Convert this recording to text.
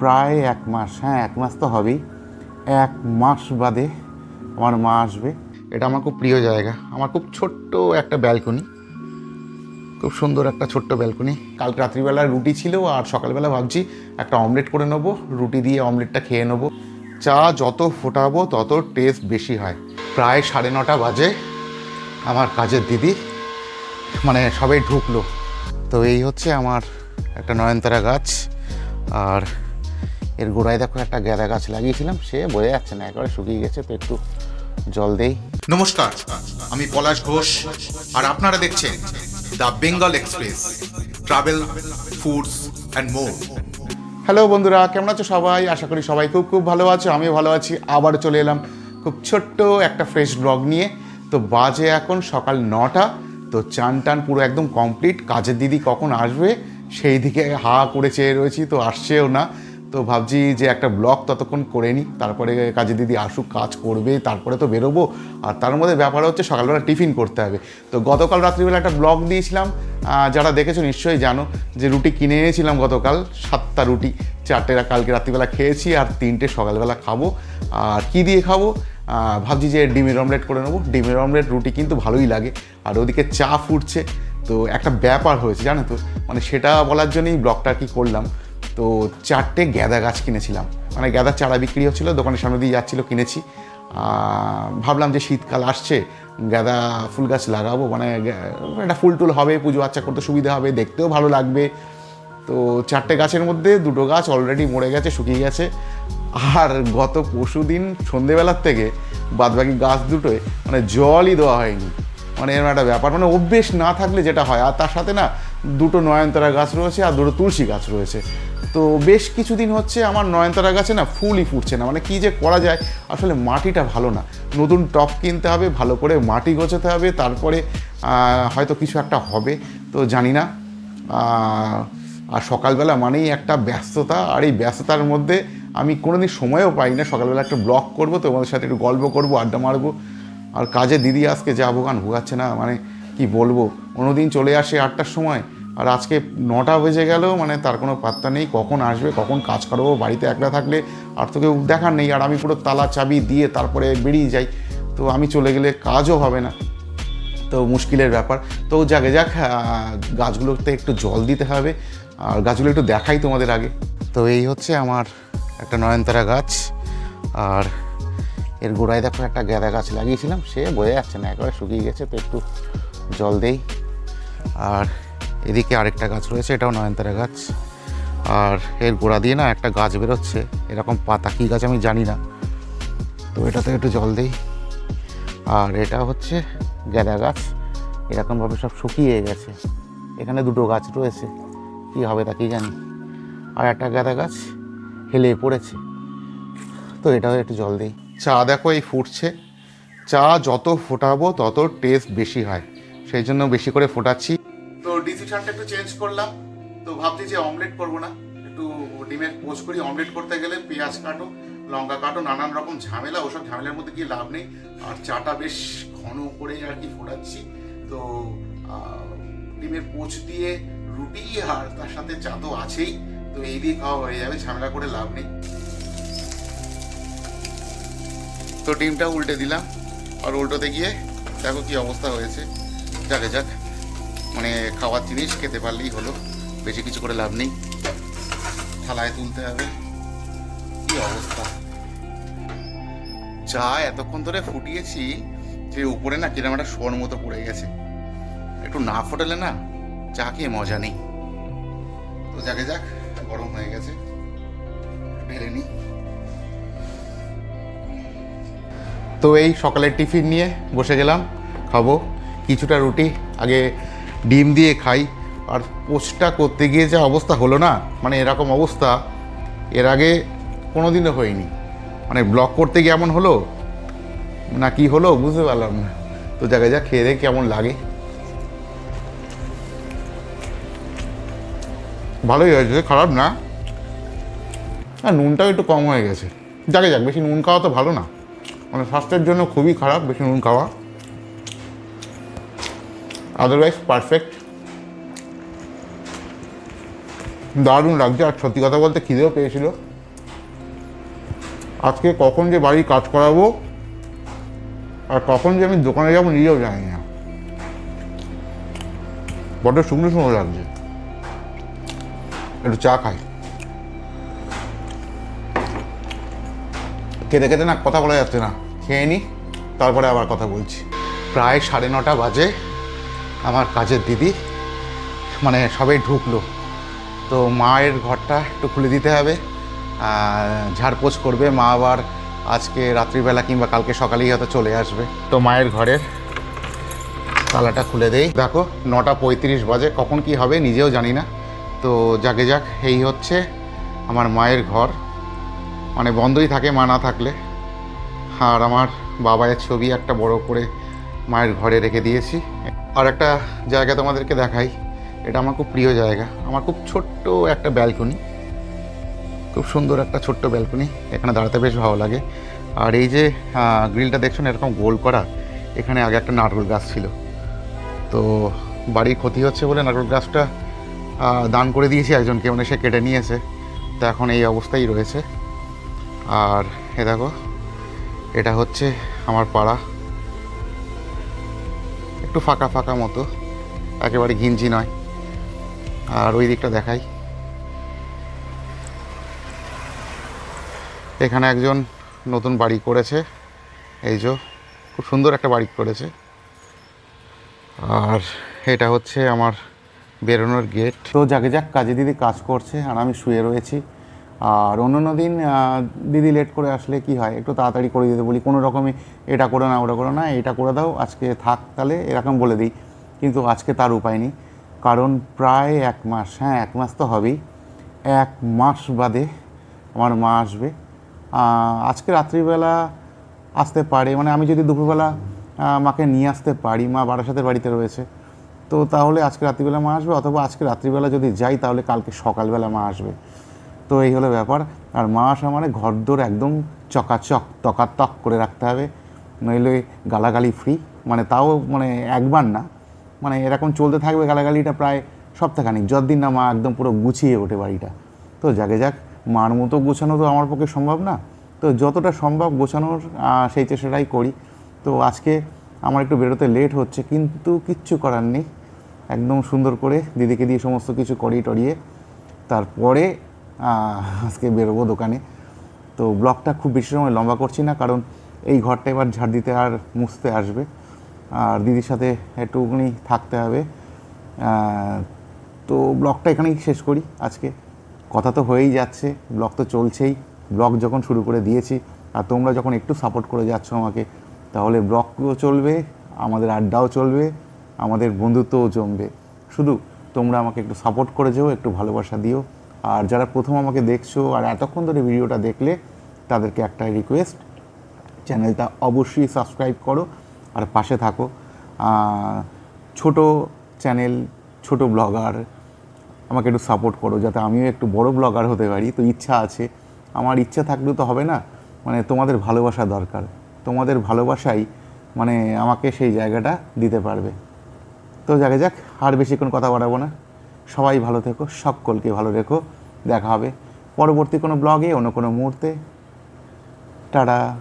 প্রায় এক মাস হ্যাঁ এক মাস তো হবেই। এক মাস বাদে আমার মা আসবে। এটা আমার খুব প্রিয় জায়গা। আমার খুব ছোট্ট একটা ব্যালকনি। খুব সুন্দর একটা ছোট্ট ব্যালকনি। কাল রাত্রিবেলা রুটি ছিল আর সকালবেলা ভাবছি একটা অমলেট করে নেব। রুটি দিয়ে অমলেটটা খেয়ে নেব। চা যত ফোটাবো, তত টেস্ট বেশি হয়। প্রায় সাড়ে নটা বাজে। আমার কাজের দিদি মানে সবাই ঢুকলো। তো এই হচ্ছে আমার একটা নয়নতারা গাছ। আর এর গোড়ায় দেখো একটা গ্যাদা গাছ লাগিয়েছিলাম সে বোঝা যাচ্ছে না একেবারে শুকিয়ে গেছে তো একটু জল দেই। নমস্কার আমি পলাশ ঘোষ আর আপনারা দেখছেন the Bengal express travel foods and more. Hello বন্ধুরা কেমন আছো সবাই? আশা করি সবাই খুব খুব ভালো আছো আমিও ভালো আছি। আবার চলে এলাম খুব ছোট্ট একটা ফ্রেশ ব্লগ নিয়ে। তো বাজে এখন সকাল নটা তো চান টান পুরো একদম কমপ্লিট কাজের দিদি কখন আসবে সেই দিকে হা করে চেয়ে রয়েছি তো আসছেও না। তো ভাবছি যে একটা ব্লগ ততক্ষণ করে নিই, তারপরে কাজে দিদি আসুক, কাজ করবে, তারপরে তো বেরোবো। আর তার মধ্যে ব্যাপার হচ্ছে সকালবেলা টিফিন করতে হবে। তো গতকাল রাত্রিবেলা একটা ব্লগ দিয়েছিলাম যারা দেখেছ নিশ্চয়ই জানো যে রুটি কিনে এনেছিলাম গতকাল, সাতটা রুটি চারটে কালকে রাত্রিবেলা খেয়েছি আর তিনটে সকালবেলা খাব। আর কী দিয়ে খাব? ভাবছি যে ডিমের অমলেট করে নেব। ডিমের অমলেট, রুটি কিন্তু ভালোই লাগে। আর ওদিকে চা ফুটছে। তো একটা ব্যাপার হয়েছে, জানো তো? মানে সেটা বলার জন্যই ব্লগটা কি করলাম। তো চারটে গ্যাদা গাছ কিনেছিলাম। মানে গ্যাদার চারা বিক্রি হচ্ছিল, দোকানের সামনে দিয়ে যাচ্ছিল কিনেছি। ভাবলাম যে শীতকাল আসছে গাঁদা ফুল গাছ লাগাবো। মানে একটা ফুল টুল হবে, পুজো আচ্চা করতে সুবিধা হবে, দেখতেও ভালো লাগবে। তো চারটে গাছের মধ্যে দুটো গাছ অলরেডি মরে গেছে, শুকিয়ে গেছে। আর গত পরশু দিন সন্ধেবেলার থেকে বাদবাকি গাছ দুটোয় মানে জলই দেওয়া হয়নি। মানে এরকম একটা ব্যাপার। মানে অভ্যেস না থাকলে যেটা হয়, আর তার সাথে না দুটো নয়নতারা গাছ রয়েছে আর দুটো তুলসী গাছ রয়েছে। তো বেশ কিছুদিন হচ্ছে আমার নয়নতারা গাছে না ফুলই ফুটছে না। মানে কী যে করা যায়? আসলে মাটিটা ভালো না। নতুন টপ কিনতে হবে, ভালো করে মাটি গোছাতে হবে, তারপরে হয়তো কিছু একটা হবে। তো জানি না। আর সকালবেলা মানেই একটা ব্যস্ততা। আর এই ব্যস্ততার মধ্যে আমি কোনোদিন সময়ও পাই না। সকালবেলা একটা ব্লগ করব, তোমাদের সাথে একটু গল্প করব, আড্ডা মারবো। আর কাজে দিদি আজকে যা ভোগান ভোগাচ্ছে না। মানে কি বলব? অন্যদিন চলে আসে আটটার সময়। আর আজকে নটা বেজে গেল মানে তার কোনো পাত্তা নেই, কখন আসবে, কখন কাজ করব, বাড়িতে একলা থাকলে আর তো কেউ দেখার নেই, আর আমি পুরো তালা চাবি দিয়ে তারপরে বেরিয়ে যাই, তো আমি চলে গেলে কাজও হবে না। তো মুশকিলের ব্যাপার। তো যাকে, যাক গাছগুলোতে একটু জল দিতে হবে, আর গাছগুলো একটু দেখাই তোমাদের আগে। তো এই হচ্ছে আমার একটা নয়নতারা গাছ, আর এর গোড়ায় দেখো একটা গ্যাদা গাছ লাগিয়েছিলাম, সে বোঝা যাচ্ছে না, একেবারে শুকিয়ে গেছে, তো একটু জল দেই। আর এদিকে আরেকটা গাছ রয়েছে, এটাও নয়নতারা গাছ। আর এর গোড়া দিয়ে না একটা গাছ বেরোচ্ছে, এরকম পাতা কী গাছ আমি জানি না। তো এটাতে একটু জল দিই। আর এটা হচ্ছে গ্যাদা গাছ, এরকমভাবে সব শুকিয়ে গেছে। এখানে দুটো গাছ রয়েছে, কী হবে তা কি জানি। আর একটা গাঁদা গাছ হেলে পড়েছে, তো এটাও একটু জল দিই। চা দেখো, এই ফুটছে। চা যত ফোটাবো তত টেস্ট বেশি হয়, সেই জন্য বেশি করে ফোটাচ্ছি। তো একটু চেঞ্জ করলাম। তো ভাবছি যে অমলেট করব না। একটু ডিমের পোচ করি। অমলেট করতে গেলে পেঁয়াজ কাটো, লঙ্কা কাটো, নানান রকম ঝামেলা। ওসব ঝামেলার মধ্যে কি লাভ নেই। আর চাটা বেশ ঘন করে আর কি ফোটাচ্ছি। তো ডিমের পোচ দিয়ে রুটি আর তার সাথে চা তো আছেই। তো এই দিয়ে খাওয়া হয়ে যাবে। ঝামেলা করে লাভ নেই। তো ডিমটা উল্টে দিলাম। আর উল্টোতে গিয়ে দেখো কি অবস্থা হয়েছে। যাকে যাক। মানে খাওয়ার জিনিস খেতে পারলেই হলো। বেশি কিছু করে লাভ নেই। থালায় তুলতে হবে। কি অবস্থা? চা এতক্ষণ ধরে ফুটিয়েছি, যে উপরে না কিরম একটা শোর মতো পড়ে গেছে। একটু না ফোটালে না চা খেয়ে মজা নেই। তো যাকে যাক, গরম হয়ে গেছে। ঢেলে নিই তো এই সকালের টিফিন নিয়ে বসে গেলাম, খাব। কিছুটা রুটি, আগে ডিম দিয়ে খাই। আর পোস্টটা করতে গিয়ে যা অবস্থা হলো না মানে এরকম অবস্থা, এর আগে কোনোদিনও হয়নি। মানে ব্লক করতে গিয়ে এমন হলো না কি হলো বুঝতে পারলাম না। তো জায়গায় যা খেয়ে কেমন লাগে। ভালোই হয়েছে খারাপ না। আর নুনটাও একটু কম হয়ে গেছে। যাকে যাক, বেশি নুন খাওয়া তো ভালো না। মানে স্বাস্থ্যের জন্য খুবই খারাপ, বেশি নুন খাওয়া। আদারওয়াইজ পারফেক্ট দারুণ লাগছে। আর সত্যি কথা বলতে খিদেও পেয়েছিল। আজকে কখন যে বাড়ি কাজ করাবো, আর কখন যে আমি দোকানে যাব নিজেও জানি না। বড্ড শুকনো শুকনো লাগছে। একটু চা খাই। খেতে খেতে না কথা বলা যাচ্ছে না। খেয়ে নি, তারপরে আবার কথা বলছি। প্রায় সাড়ে নটা বাজে। আমার কাজের দিদি। মানে সবাই ঢুকলো। তো মায়ের ঘরটা একটু খুলে দিতে হবে। ঝাড়পোছ করবে। মা আবার আজকে রাত্রিবেলা কিংবা কালকে সকালেই হয়তো চলে আসবে। তো মায়ের ঘরের তালাটা খুলে দেই। দেখো, নটা পঁয়ত্রিশ বাজে। কখন কি হবে নিজেও জানি না। তো যাকে যাক, এই হচ্ছে আমার মায়ের ঘর। মানে বন্ধই থাকে, মা না থাকলে। আর আমার বাবায়ের ছবি একটা বড় করে মায়ের ঘরে রেখে দিয়েছি। আর একটা জায়গা তোমাদেরকে দেখাই। এটা আমার খুব প্রিয় জায়গা। আমার খুব ছোট্ট একটা ব্যালকনি। খুব সুন্দর একটা ছোট্ট ব্যালকনি। এখানে দাঁড়াতে বেশ ভালো লাগে। আর এই যে গ্রিলটা দেখছ না, এরকম গোল করা? এখানে আগে একটা নারকেল গাছ ছিল। তো বাড়ির ক্ষতি হচ্ছে বলে নারকেল গাছটা দান করে দিয়েছি একজনকে। মানে সে কেটে নিয়েছে। তো এখন এই অবস্থায় রয়েছে। আর এ দেখো, এটা হচ্ছে আমার পাড়া। একটু ফাঁকা ফাঁকা মতো, একেবারে ঘিঞ্জি নয়। আর ওই দিকটা দেখাই। এখানে একজন নতুন বাড়ি করেছে, এই যে, খুব সুন্দর একটা বাড়ি করেছে। আর এটা হচ্ছে আমার বেরোনোর গেট তো যাকে যাক, কাজে দিদি কাজ করছে, আর আমি শুয়ে রয়েছি। আর অন্য দিন দিদি লেট করে আসলে কি হয়? একটু তাড়াতাড়ি করে দিতে বলি, কোনো রকমই এটা করে না, ওটা করে না, এটা করে দাও, আজকে থাক তাহলে, এরকম বলে দিই। কিন্তু আজকে তার উপায় নেই, কারণ প্রায় এক মাস হ্যাঁ এক মাস তো হবেই, এক মাস বাদে আমার মা আসবে। আজকে রাত্রিবেলা আসতে পারে মানে আমি যদি দুপুরবেলা মাকে নিয়ে আসতে পারি, মা বারাসাতের বাড়িতে রয়েছে, তো তাহলে আজকে রাত্রিবেলা মা আসবে, অথবা আজকে রাত্রিবেলা যদি যাই, তাহলে কালকে সকালবেলা মা আসবে। তো এই হলো ব্যাপার। আর মা আসা মানে ঘরদোর একদম চকাচক, তকাতক করে রাখতে হবে। নইলে গালাগালি ফ্রি মানে তাও মানে একবার না। মানে এরকম চলতে থাকবে গালাগালিটা প্রায় সপ্তাহখানিক। যতদিন না মা একদম পুরো গুছিয়ে ওঠে বাড়িটা। তো যাকে যাক, মার মতো গোছানো তো আমার পক্ষে সম্ভব না। তো যতটা সম্ভব গোছানোর সেই চেষ্টাটাই করি। তো আজকে আমার একটু বেরোতে লেট হচ্ছে, কিন্তু কিচ্ছু করার নেই। একদম সুন্দর করে দিদিকে দিয়ে সমস্ত কিছু করিয়ে টরিয়ে। তারপরে আজকে বেরোবো দোকানে। তো ব্লগটা খুব বেশি সময় লম্বা করছি না, কারণ এই ঘরটা এবার ঝাড় দিতে আর মুছতে আসবে। আর দিদির সাথে একটুখানি থাকতে হবে। তো ব্লগটা এখানেই শেষ করি। আজকে কথা তো হয়েই যাচ্ছে, ব্লগ তো চলছেই। ব্লগ যখন শুরু করে দিয়েছি, আর তোমরা যখন একটু সাপোর্ট করে যাচ্ছ আমাকে, তাহলে ব্লগও চলবে, আমাদের আড্ডাও চলবে, আমাদের বন্ধুত্বও জমবে। শুধু তোমরা আমাকে একটু সাপোর্ট করে যেও, একটু ভালোবাসা দিও। আর যারা প্রথম আমাকে দেখছ আর এতক্ষণ ধরে ভিডিওটা দেখলে, তাদেরকে একটা রিকোয়েস্ট চ্যানেলটা অবশ্যই সাবস্ক্রাইব করো আর পাশে থাকো। ছোট চ্যানেল ছোট ব্লগার আমাকে একটু সাপোর্ট করো যাতে আমিও একটু বড় ব্লগার হতে পারি। তো ইচ্ছা আছে। আমার ইচ্ছা থাকলেও তো হবে না। মানে তোমাদের ভালোবাসা দরকার। তোমাদের ভালোবাসাই মানে আমাকে সেই জায়গাটা দিতে পারবে। তো যাকে যাক, আর বেশিক্ষণ কথা বাড়াবো না। সবাই ভালো থেকো, সকলকে ভালো রেখো। দেখা হবে পরবর্তী কোনো ব্লগে, অন্য কোনো মুহূর্তে। টাটা।